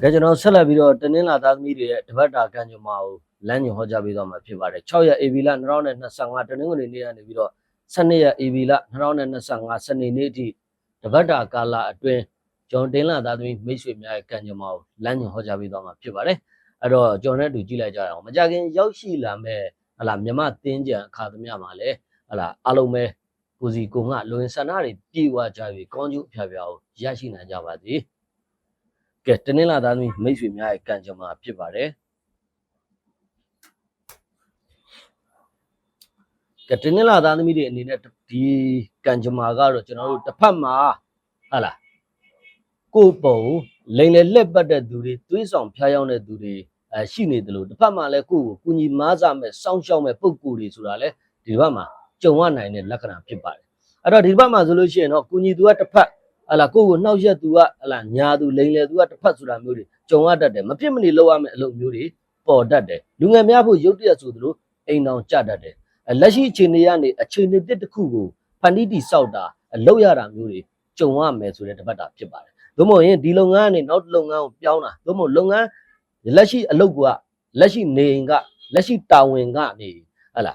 ဒါကျွန်တော်ဆက်လက်ပြီးတော့တနင်္လာသားသမီးတွေရဲ့တပတ်တာကံကြမ္မာကိုလမ်းညွှန်ဟောကြားပေးသွားမှာဖြစ်ပါတယ်6ရက် AB လ2025တနင်္ဂနွေနေ့ကနေပြီးတော့12ရက် AB လ2025စနေနေ့အထိတပတ်တာကာလအတွင်းကျွန်တော်တင်းလာသားသမီးမိတ်ဆွေများရဲ့ကံကြမ္မာကိုလမ်းညွှန်ဟောကြားပေးသွားမှာဖြစ်ပါတယ်အဲ့တော့ကျွန်တော်နဲ့အတူကြည့်လိုက်ကြရအောင်မကြခင်ရောက်ရှိလာမဲ့ဟလာမြမတင်းကြံအခါသမယမှာလည်းဟလာအားလုံးပဲကိုစီကိုငါလွန်ဆန္ဒတွေပြေဝကြပြီကောင်းကျိုးအဖျားဖျားကိုရရှိနိုင်ကြပါစေ ကဲတနင်္လာသားသမီးမိတ်ဆွေများရဲ့ကံကြမ္မာဖြစ်ပါတယ်ကဲတနင်္လာသားသမီးတွေအနေနဲ့ဒီကံကြမ္မာကတော့ကျွန်တော်တို့တစ်ဖက်မှာဟာလားကိုယ့်ပုံလိန်လေလက်ပတ်တဲ့သူတွေသွေးဆောင်ဖျားယောင်းတဲ့သူတွေအဲရှိနေတယ်လို့တစ်ဖက်မှာလည်းကိုယ့်ကိုကုညီမားစားမဲ့စောင့်ရှောက်မဲ့ပုံကိုယ်တွေဆိုတာလည်းဒီဘက်မှာကြုံရနိုင်တဲ့လက္ခဏာဖြစ်ပါတယ်အဲ့တော့ဒီဘက်မှာဆိုလို့ရှိရင်တော့ကုညီသူကတစ်ဖက် ဟလာကိုယ့်ကိုနှောက်ရက်သူကဟလာညာသူလိန်လေသူကတစ်ဖက်ဆိုတာမျိုးတွေကြုံရတတ်တယ်မဖြစ်မနေလုပ်ရမယ့်အလုပ်မျိုးတွေပေါ်တတ်တယ်လူငယ်များဖို့ရုပ်တရက်ဆိုသလိုအိမ်တော်ကြတတ်တယ်အဲလက်ရှိအခြေအနေကနေအခြေအနေတစ်တစ်ခုကိုဖန်တီးတိစောက်တာအလုပ်ရတာမျိုးတွေကြုံရမယ်ဆိုတဲ့တပတ်တာဖြစ်ပါတယ်သို့မဟုတ်ရင်ဒီလုပ်ငန်းကနေနောက်တစ်လုပ်ငန်းကိုပြောင်းတာသို့မဟုတ်လုပ်ငန်းလက်ရှိအလုပ်ကလက်ရှိနေအိမ်ကလက်ရှိတာဝန်ကနေဟလာ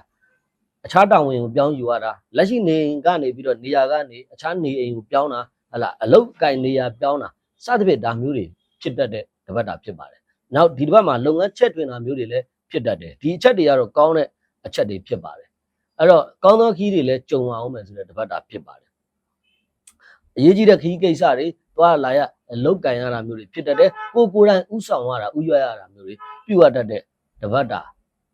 အခြားတာဝန်ကိုပြောင်းယူရတာလက်ရှိနေအိမ်ကနေပြီးတော့နေရာကနေအခြားနေအိမ်ကိုပြောင်းတာ ဟလာအလုတ်ကင်နေရပြောင်းတာစသဖြင့်ဒါမျိုးတွေဖြစ်တတ်တဲ့တပတ်တာဖြစ်ပါတယ်။နောက်ဒီတပတ်မှာလုပ်ငန်းချက်တွင်တာမျိုးတွေလည်းဖြစ်တတ်တယ်။ဒီအချက်တွေကတော့ကောင်းတဲ့အချက်တွေဖြစ်ပါတယ်။အဲ့တော့ကောင်းသောခီးတွေလည်းကြုံအောင်မယ်ဆိုတဲ့တပတ်တာဖြစ်ပါတယ်။အရေးကြီးတဲ့ခီးကိစ္စတွေသွားလာရအလုတ်ကင်ရတာမျိုးတွေဖြစ်တတ်တယ်။ကိုကိုယ်တိုင်ဥဆောင်ရတာဥရွက်ရတာမျိုးတွေပြုတ်ရတတ်တဲ့တပတ်တာ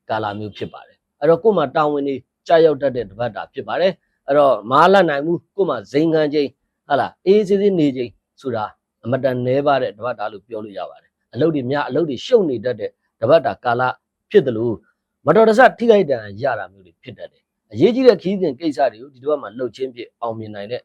ကာလာမျိုးဖြစ်ပါတယ်။အဲ့တော့ကိုယ်မှာတာဝန်တွေကြာရောက်တတ်တဲ့တပတ်တာဖြစ်ပါတယ်။အဲ့တော့မဟာလနိုင်မှုကိုယ်မှာဇိမ်ခံချင်း ဟာလားအေးစေးစေးနေချိန်ဆိုတာအမတန်နဲပါတဲ့တပတ်တာလို့ပြောလို့ရပါတယ်အလုပ်တွေများအလုပ်တွေရှုပ်နေတတ်တဲ့တပတ်တာကာလဖြစ်တယ်လို့မတော်တဆထိခိုက်ဒဏ်ရာရတာမျိုးတွေဖြစ်တတ်တယ်အရေးကြီးတဲ့ခီးစဉ်ကိစ္စတွေကိုဒီတပတ်မှာလှုပ်ချင်းပြအောင်မြင်နိုင်တဲ့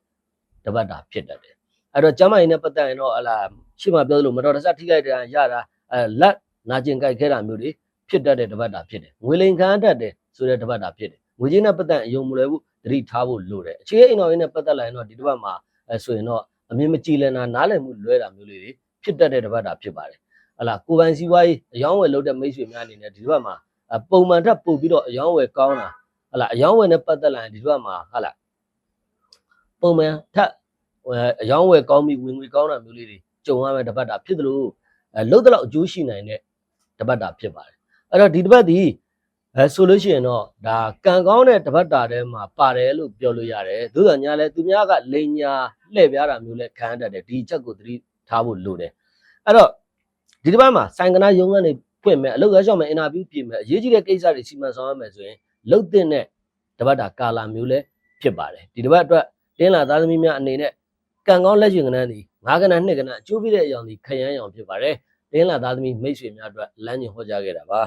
တပတ်တာဖြစ်တတ်တယ်အဲ့တော့ကျမ်းမာရေးနဲ့ပတ်သက်ရင်တော့ဟလာရှေ့မှာပြောသလိုမတော်တဆထိခိုက်ဒဏ်ရာရတာအဲလက်နာကျင်ကြိုက်ခဲတာမျိုးတွေဖြစ်တတ်တဲ့တပတ်တာဖြစ်တယ်ငွေလိမ်ခံတတ်တယ်ဆိုတဲ့တပတ်တာဖြစ်တယ်ငွေချင်းနဲ့ပတ်သက်အယုံမလွယ်ဘူးသတိထားဖို့လိုတယ်အခြေအိမ်တော်ရေးနဲ့ပတ်သက်လာရင်တော့ဒီတပတ်မှာ အဲဆိုရင်တော့အမြင်မကြည်လည်နာနားလည်မှုလွဲတာမျိုးလေးတွေဖြစ်တတ်တဲ့တစ်ပတ်တာဖြစ်ပါတယ်ဟလာကိုပိုင်စီးပွားရေးအယောင်းဝယ်လုပ်တဲ့မိတ်ဆွေများအနေနဲ့ဒီတစ်ပတ်မှာအပုံမှန်ထပ်ပို့ပြီးတော့အယောင်းဝယ်ကောင်းတာဟလာအယောင်းဝယ်နဲ့ပတ်သက်လာရင်ဒီတစ်ပတ်မှာဟလာပုံမှန်ထပ်အယောင်းဝယ်ကောင်းပြီးဝင်ငွေကောင်းတာမျိုးလေးတွေကြုံရမယ့်တစ်ပတ်တာဖြစ်သလိုအဲလုတ်တော့အကျိုးရှိနိုင်တဲ့တစ်ပတ်တာဖြစ်ပါတယ်အဲ့တော့ဒီတစ်ပတ်ဒီ အဲဆိုလို့ရှိရင်တော့ဒါကံကောင်းတဲ့တပတ်တာထဲမှာပါတယ်လို့ပြောလို့ရတယ်သို့တော်ညာလဲသူများကလိန်ညာလှည့်ပြားတာမျိုးလဲခံရတတ်တယ်ဒီချက်ကိုသတိထားဖို့လိုတယ်အဲ့တော့ဒီတစ်ပတ်မှာစိုင်ကနာရုံးကနေဖွင့်မယ်အလုပ်ရရှောက်မယ်အင်တာဗျူးပြင်မယ်အရေးကြီးတဲ့ကိစ္စတွေစီမံဆောင်ရမယ်ဆိုရင်လုတ်တဲ့နဲ့တပတ်တာကာလာမျိုးလဲဖြစ်ပါတယ်ဒီတစ်ပတ်အတွက်တင်းလာသားသမီးများအနေနဲ့ကံကောင်းလက်ရှင်ကနန်းဒီငါးကနန်းနှစ်ကနန်းအကျိုးပြတဲ့အကြောင်းဒီခရမ်းရောင်ဖြစ်ပါတယ်တင်းလာသားသမီးမိတ်ဆွေများအတွက်လမ်းညွှန်ဟောကြားခဲ့တာပါ